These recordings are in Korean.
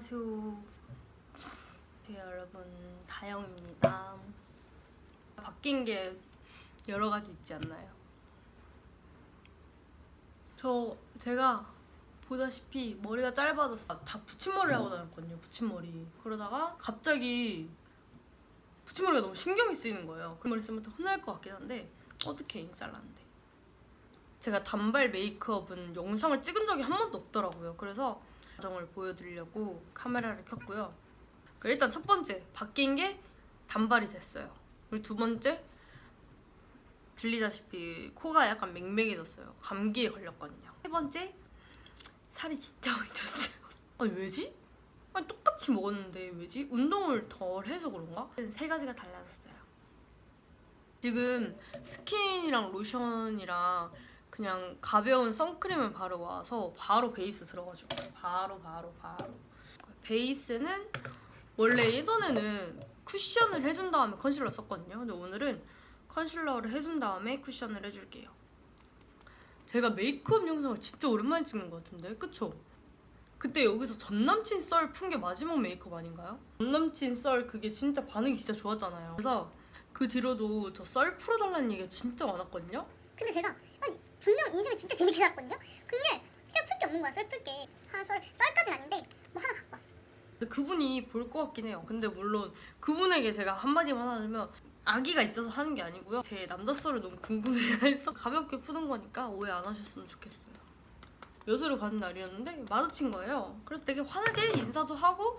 안녕하세요. 네, 여러분 다영입니다. 바뀐 게 여러 가지 있지 않나요? 저 제가 보다시피 머리가 짧아졌어. 다 붙임머리 하고 다녔거든요. 붙임머리. 그러다가 갑자기 붙임머리가 너무 신경이 쓰이는 거예요. 그 머리 쓰면 또 혼날 것 같긴 한데 어떻게 이미 잘랐는데. 제가 단발 메이크업은 영상을 찍은 적이 한 번도 없더라고요. 그래서 과정을 보여드리려고 카메라를 켰고요. 그 일단 첫 번째 바뀐 게 단발이 됐어요. 그리고 두 번째 들리다시피 코가 약간 맹맹해졌어요. 감기에 걸렸거든요. 세 번째 살이 진짜 많이 쪘어요. 아니 왜지? 아니 똑같이 먹었는데 왜지? 운동을 덜 해서 그런가? 세 가지가 달라졌어요. 지금 스킨이랑 로션이랑 그냥 가벼운 선크림을 바르고 와서 바로 베이스 들어가줄 거예요. 바로 바로 바로. 베이스는 원래 예전에는 쿠션을 해준 다음에 컨실러 썼거든요. 근데 오늘은 컨실러를 해준 다음에 쿠션을 해줄게요. 제가 메이크업 영상을 진짜 오랜만에 찍는 것 같은데, 그쵸? 그때 여기서 전 남친 썰 푼 게 마지막 메이크업 아닌가요? 전 남친 썰 그게 진짜 반응이 진짜 좋았잖아요. 그래서 그 뒤로도 저 썰 풀어달라는 얘기가 진짜 많았거든요. 근데 제가 분명 인생을 진짜 재밌게 살았거든요. 근데 그냥 풀게 없는 거야. 썰풀 게. 썰 썰까진 아닌데 뭐 하나 갖고 왔어. 근데 그분이 볼 것 같긴 해요. 근데 물론 그분에게 제가 한마디만 하자면 아기가 있어서 하는 게 아니고요. 제 남자 썰을 너무 궁금해해서 가볍게 푸는 거니까 오해 안 하셨으면 좋겠어요. 여수를 가는 날이었는데 마주친 거예요. 그래서 되게 환하게 인사도 하고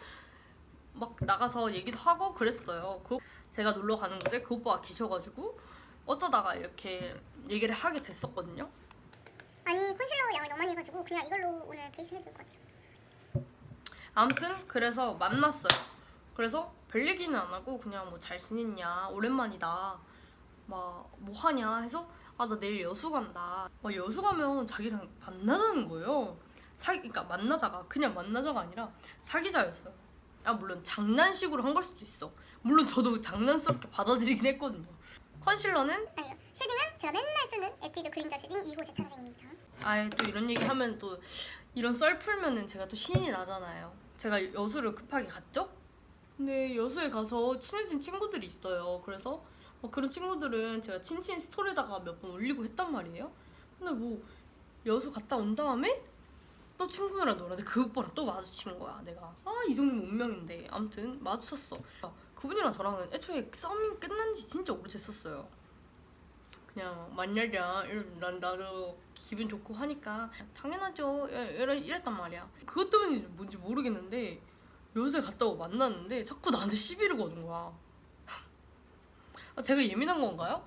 막 나가서 얘기도 하고 그랬어요. 그 제가 놀러 가는 곳에 그 오빠가 계셔가지고 어쩌다가 이렇게 얘기를 하게 됐었거든요. 아니 컨실러 양을 너무 많이 해가지고 그냥 이걸로 오늘 베이스 해줄 거지. 아무튼 그래서 만났어요. 그래서 별 얘기는 안 하고 그냥 뭐 잘 지냈냐 오랜만이다 막 뭐 하냐 해서 아 나 내일 여수 간다. 막 여수 가면 자기랑 만나자는 거예요. 사 그러니까 만나자가 그냥 만나자가 아니라 사귀자였어요. 아 물론 장난식으로 한 걸 수도 있어. 물론 저도 장난스럽게 받아들이긴 했거든요. 컨실러는 아니요. 쉐딩은 제가 맨날 쓰는 에뛰드 그림자 쉐딩 2호 재탄생입니다. 아예 또 이런 얘기 하면 또 이런 썰 풀면은 제가 또 신이 나잖아요. 제가 여수를 급하게 갔죠? 근데 여수에 가서 친해진 친구들이 있어요. 그래서 뭐 그런 친구들은 제가 친친 스토리에다가 몇 번 올리고 했단 말이에요. 근데 뭐 여수 갔다 온 다음에 또 친구들이랑 놀았는데 그 오빠랑 또 마주친 거야. 내가 아 이 정도면 운명인데 아무튼 마주쳤어. 그분이랑 저랑은 애초에 썸이 끝난 지 진짜 오래됐었어요. 그냥 이러면 난 나도 기분 좋고 하니까 당연하죠. 이래, 이랬단 말이야. 그것 때문인지 뭔지 모르겠는데 여수에 갔다 오고 만났는데 자꾸 나한테 시비를 거는 거야. 아, 제가 예민한 건가요?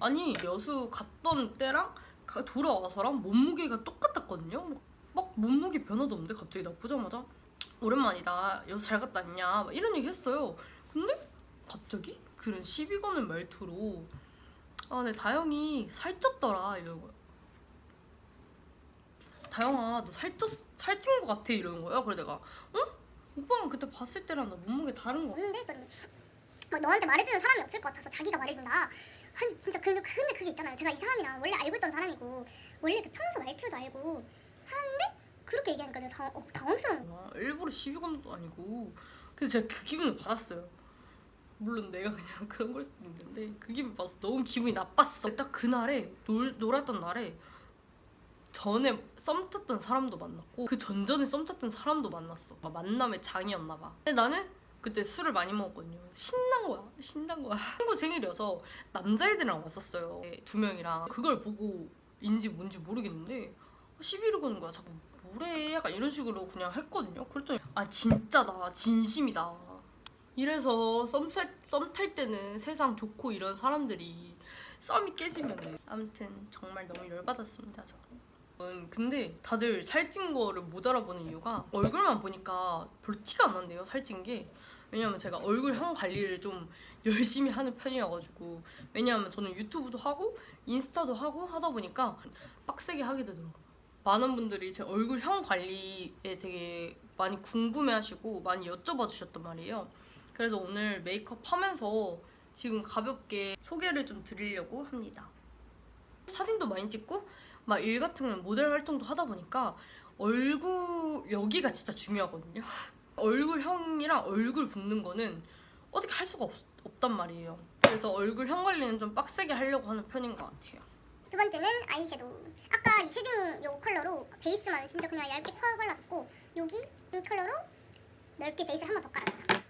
아니 여수 갔던 때랑 가- 돌아와서랑 몸무게가 똑같았거든요. 막, 막 몸무게 변화도 없는데 갑자기 나 보자마자 오랜만이다. 여수 잘 갔다 왔냐? 막 이런 얘기 했어요 근데 갑자기 그런 시비 거는 말투로 아, 네 다영이 살쪘더라 이러는 거야. 다영아, 너 살쪘 살찐 거 같아 이러는 거야. 그래 내가, 응? 오빠랑 그때 봤을 때랑 나 몸무게 다른 거. 없는데 했더니 막 너한테 말해주는 사람이 없을 것 같아서 자기가 말해준다. 아니 진짜 근데 근데 그게 있잖아요. 제가 이 사람이랑 원래 알고 있던 사람이고 원래 그 평소 말투도 알고 하는데 그렇게 얘기하니까 내가 당, 어, 당황스러운 거야. 아, 일부러 시비 것도 아니고. 그래서 제가 그 기분을 받았어요. 물론 내가 그냥 그런 걸 수도 있는데 그 기분 받아서 너무 기분이 나빴어. 딱 그날에 놀, 놀았던 날에 전에 썸 탔던 사람도 만났고 그 전전에 썸 탔던 사람도 만났어. 막 만남의 장이었나 봐. 근데 나는 그때 술을 많이 먹었거든요. 신난 거야. 신난 거야. 친구 생일이어서 남자애들이랑 왔었어요. 네, 두 명이랑. 그걸 보고 인지 뭔지 모르겠는데 시비를 거는 거야. 자꾸 뭐래? 약간 이런 식으로 그냥 했거든요. 그랬더니 아 진짜다. 진심이다. 이래서 썸탈 때는 세상 좋고 이런 사람들이 썸이 깨지면 아무튼 정말 너무 열받았습니다. 저. 음, 근데 다들 살찐 거를 못 알아보는 이유가 얼굴만 보니까 별로 티가 안 난대요 살찐 게 왜냐면 제가 얼굴형 관리를 좀 열심히 하는 편이어가지고 왜냐면 저는 유튜브도 하고 인스타도 하고 하다 보니까 빡세게 하게 되더라고요 많은 분들이 제 얼굴형 관리에 되게 많이 궁금해하시고 많이 여쭤봐 주셨단 말이에요 그래서 오늘 메이크업 하면서 지금 가볍게 소개를 좀 드리려고 합니다. 사진도 많이 찍고 막 일 같은 건 모델 활동도 하다 보니까 얼굴 여기가 진짜 중요하거든요. 얼굴형이랑 얼굴 붓는 거는 어떻게 할 수가 없, 없단 말이에요. 그래서 얼굴형 관리는 좀 빡세게 하려고 하는 편인 것 같아요. 두 번째는 아이섀도우. 아까 이 쉐딩 요 컬러로 베이스만 진짜 그냥 얇게 펴 발라줬고 여기 이 컬러로 넓게 베이스를 한번 더 깔았어요.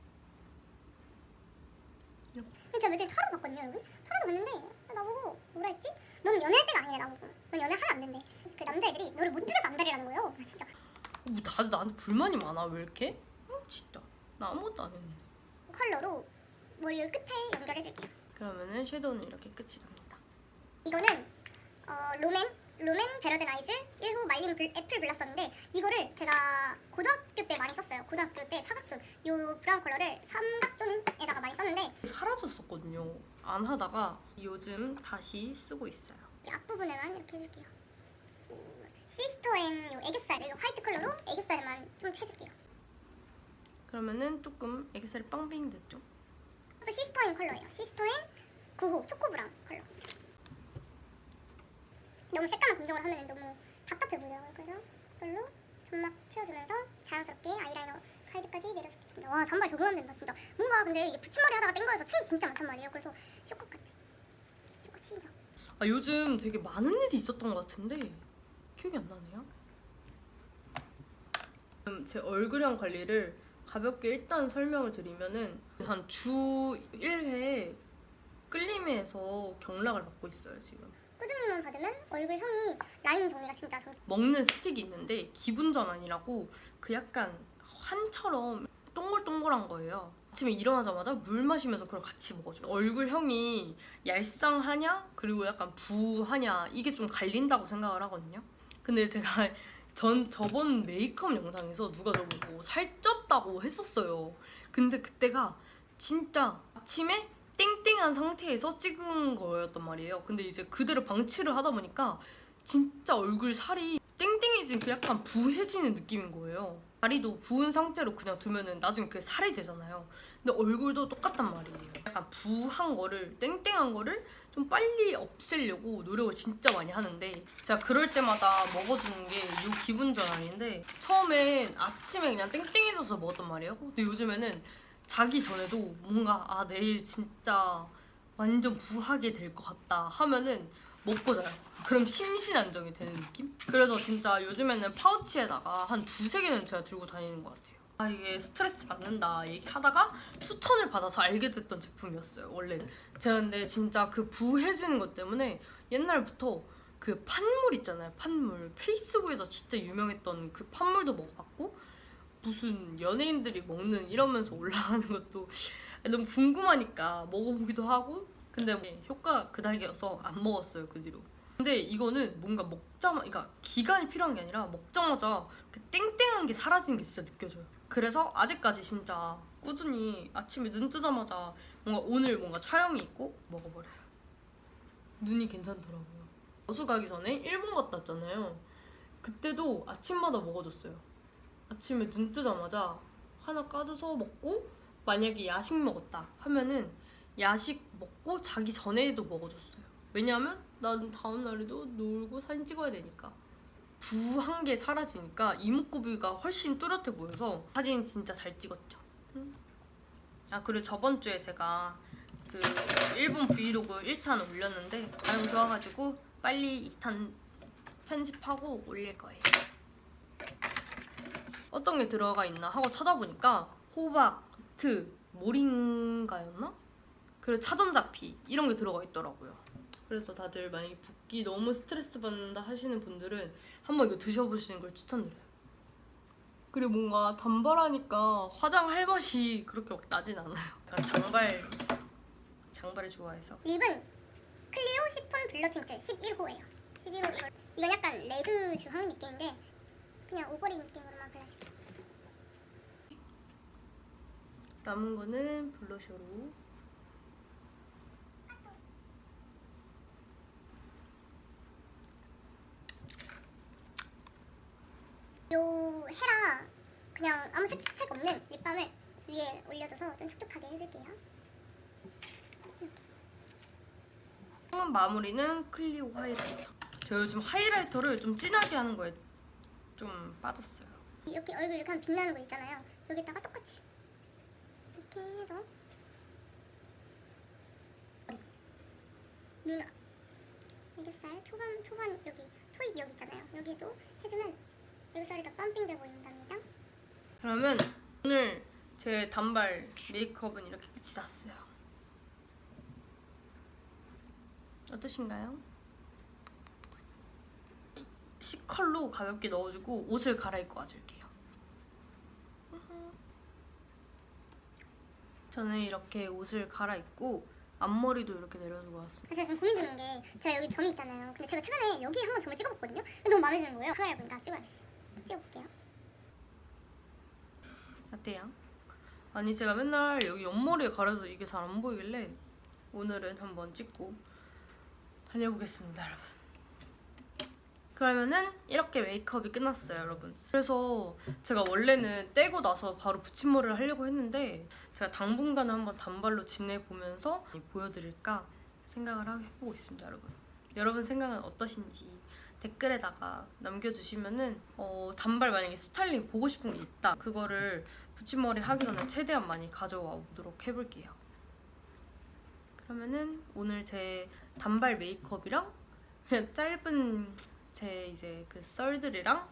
근데 제가 며칠 타로 봤거든요, 여러분. 타로도 봤는데 나보고 뭐라 했지? 너는 연애할 때가 아니래 나보고. 넌 연애하면 안 된대. 그 남자애들이 너를 못 죽여서 안달이라는 거예요. 나 진짜 뭐 다들 나한테 불만이 많아 왜 이렇게? 어, 진짜 나 아무것도 안 했는데. 컬러로 머리 여기 끝에 연결해줄게요. 그러면은 섀도우는 이렇게 끝이 납니다. 이거는 어, 로맨 로맨 베러덴 아이즈 1호 말린 블- 애플 블라썸인데 이거를 제가 고등학교 때 많이 썼어요. 고등학교 때 사각존 요 브라운 컬러를 삼각존에다가 많이 썼는데 사라졌었거든요. 안 하다가 요즘 다시 쓰고 있어요. 이 앞부분에만 이렇게 해줄게요. 오, 시스터 앤 요 애교살 요 화이트 컬러로 애교살에만 좀 채줄게요. 그러면은 조금 애교살이 빵빙 됐죠? 또 시스터 앤 컬러예요. 시스터 앤 9호 초코 브라운 컬러. 너무 새까만 검정을 하면 너무 답답해 보이더라고요. 그래서 이걸로 점막 채워주면서 자연스럽게 아이라이너 카이드까지 내려줄게요. 와 잔발 적응 안 된다 진짜. 뭔가 근데 이게 붙임머리 하다가 뗀 거여서 침이 진짜 많단 말이에요. 그래서 쇼컷 같아. 쇼컷 진짜. 아 요즘 되게 많은 일이 있었던 것 같은데 기억이 안 나네요. 음, 제 얼굴형 관리를 가볍게 일단 설명을 드리면은 한 주 1회 끌림에서 경락을 받고 있어요 지금. 꾸준히만 받으면 얼굴형이 라인 정리가 진짜 좋. 먹는 스틱이 있는데 기분 전환이라고 그 약간 환처럼 동글동글한 거예요. 아침에 일어나자마자 물 마시면서 그걸 같이 먹어줘. 얼굴형이 얄쌍하냐 그리고 약간 부하냐 이게 좀 갈린다고 생각을 하거든요. 근데 제가 전 저번 메이크업 영상에서 누가 저보고 살쪘다고 했었어요. 근데 그때가 진짜 아침에 땡땡한 상태에서 찍은 거였단 말이에요. 근데 이제 그대로 방치를 하다 보니까 진짜 얼굴 살이 땡땡해진 그 약간 부해지는 느낌인 거예요. 다리도 부은 상태로 그냥 두면은 나중에 그게 살이 되잖아요. 근데 얼굴도 똑같단 말이에요. 약간 부한 거를 땡땡한 거를 좀 빨리 없애려고 노력을 진짜 많이 하는데 제가 그럴 때마다 먹어주는 게 이 기분 전환인데 처음엔 아침에 그냥 땡땡해져서 먹었단 말이에요. 근데 요즘에는 자기 전에도 뭔가 아 내일 진짜 완전 부하게 될 것 같다 하면은 먹고 자요. 그럼 심신 안정이 되는 느낌? 그래서 진짜 요즘에는 파우치에다가 한 두세 개는 제가 들고 다니는 것 같아요. 아 이게 스트레스 받는다 얘기하다가 추천을 받아서 알게 됐던 제품이었어요. 원래 제가 근데 진짜 그 부해지는 것 때문에 옛날부터 그 판물 있잖아요. 판물 페이스북에서 진짜 유명했던 그 판물도 먹어봤고 무슨 연예인들이 먹는 이러면서 올라가는 것도 너무 궁금하니까 먹어보기도 하고 근데 효과가 그닥이어서 안 먹었어요 그 뒤로. 근데 이거는 뭔가 먹자마자 그러니까 기간이 필요한 게 아니라 먹자마자 그 땡땡한 게 사라지는 게 진짜 느껴져요. 그래서 아직까지 진짜 꾸준히 아침에 눈 뜨자마자 뭔가 오늘 뭔가 촬영이 있고 먹어버려요. 눈이 괜찮더라고요. 여수 가기 전에 일본 갔다 왔잖아요. 그때도 아침마다 먹어줬어요 아침에 눈 뜨자마자 하나 까줘서 먹고 만약에 야식 먹었다 하면은 야식 먹고 자기 전에도 먹어줬어요. 왜냐하면 난 다음 날에도 놀고 사진 찍어야 되니까 부한 게 사라지니까 이목구비가 훨씬 뚜렷해 보여서 사진 진짜 잘 찍었죠. 음. 아 그리고 저번 주에 제가 그 일본 브이로그 1탄 올렸는데 반응 좋아가지고 빨리 2탄 편집하고 올릴 거예요. 어떤 게 들어가 있나 하고 찾아보니까 호박, 트, 모링가였나? 그리고 차전자피 이런 게 들어가 있더라고요. 그래서 다들 만약에 붓기 너무 스트레스 받는다 하시는 분들은 한번 이거 드셔보시는 걸 추천드려요. 그리고 뭔가 단발하니까 화장할 맛이 그렇게 나진 않아요. 약간 장발 장발을 좋아해서 립은 클리오 시폰 블러 틴트 11호예요. 11호 이거 약간 레드 주황 느낌인데 그냥 오버립 느낌으로만 발라줄게요. 남은 거는 블러셔로 요 헤라 그냥 아무 색, 색 없는 립밤을 위에 올려줘서 좀 촉촉하게 해줄게요. 마무리는 클리오 하이라이터. 제가 요즘 하이라이터를 좀 진하게 하는 거에 좀 빠졌어요. 이렇게 얼굴 이렇게 하면 빛나는 거 있잖아요. 여기다가 똑같이 이렇게 해서 눈 애교살 초반 초반 여기 초입 여기 있잖아요. 여기도 해주면 애교살이 다 펌핑돼 보인답니다. 그러면 오늘 제 단발 메이크업은 이렇게 끝이 났어요. 어떠신가요? C컬로 가볍게 넣어주고 옷을 갈아입고 와줄게요. 저는 이렇게 옷을 갈아입고 앞머리도 이렇게 내려주고 왔습니다. 제가 지금 고민 중인 게 제가 여기 점이 있잖아요. 근데 제가 최근에 여기 한번 점을 찍어봤거든요. 근데 너무 마음에 드는 거예요. 카메라 보니까 찍어야겠어요. 찍어볼게요. 어때요? 아니 제가 맨날 여기 옆머리에 가려서 이게 잘 안 보이길래 오늘은 한번 찍고 다녀보겠습니다 여러분 그러면은 이렇게 메이크업이 끝났어요 여러분. 그래서 제가 원래는 떼고 나서 바로 붙임머리를 하려고 했는데 제가 당분간 한번 단발로 지내보면서 보여드릴까 생각을 해보고 있습니다 여러분. 여러분 생각은 어떠신지 댓글에다가 남겨주시면은 어, 단발 만약에 스타일링 보고 싶은 게 있다. 그거를 붙임머리 하기 전에 최대한 많이 가져와 보도록 해볼게요. 그러면은 오늘 제 단발 메이크업이랑 그냥 짧은 제 이제 그 썰들이랑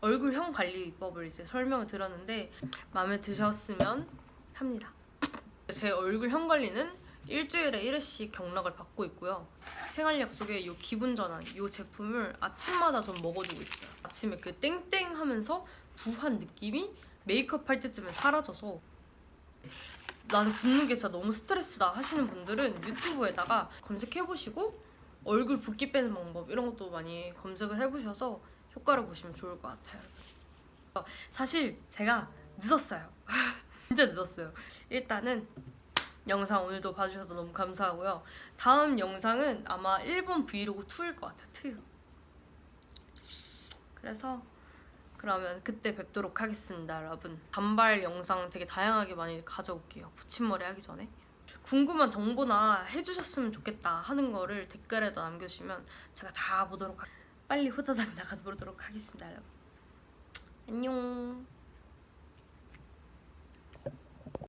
얼굴형 관리법을 이제 설명을 드렸는데 마음에 드셨으면 합니다. 제 얼굴형 관리는 일주일에 1회씩 경락을 받고 있고요. 생활 약 속에 이 기분 전환 이 제품을 아침마다 전 먹어주고 있어요. 아침에 그 땡땡 하면서 부한 느낌이 메이크업 할 때쯤에 사라져서 나는 붓는 게 진짜 너무 스트레스다 하시는 분들은 유튜브에다가 검색해보시고 얼굴 붓기 빼는 방법 이런 것도 많이 검색을 해보셔서 효과를 보시면 좋을 것 같아요. 어, 사실 제가 늦었어요. 진짜 늦었어요. 일단은 영상 오늘도 봐주셔서 너무 감사하고요. 다음 영상은 아마 일본 브이로그 2일 것 같아요. 2. 그래서 그러면 그때 뵙도록 하겠습니다, 여러분. 단발 영상 되게 다양하게 많이 가져올게요. 붙임머리 하기 전에. 궁금한 정보나 해주셨으면 좋겠다 하는 거를 댓글에다 남겨주시면 제가 다 보도록 하... 빨리 후다닥 나가보도록 하겠습니다, 여러분. 안녕.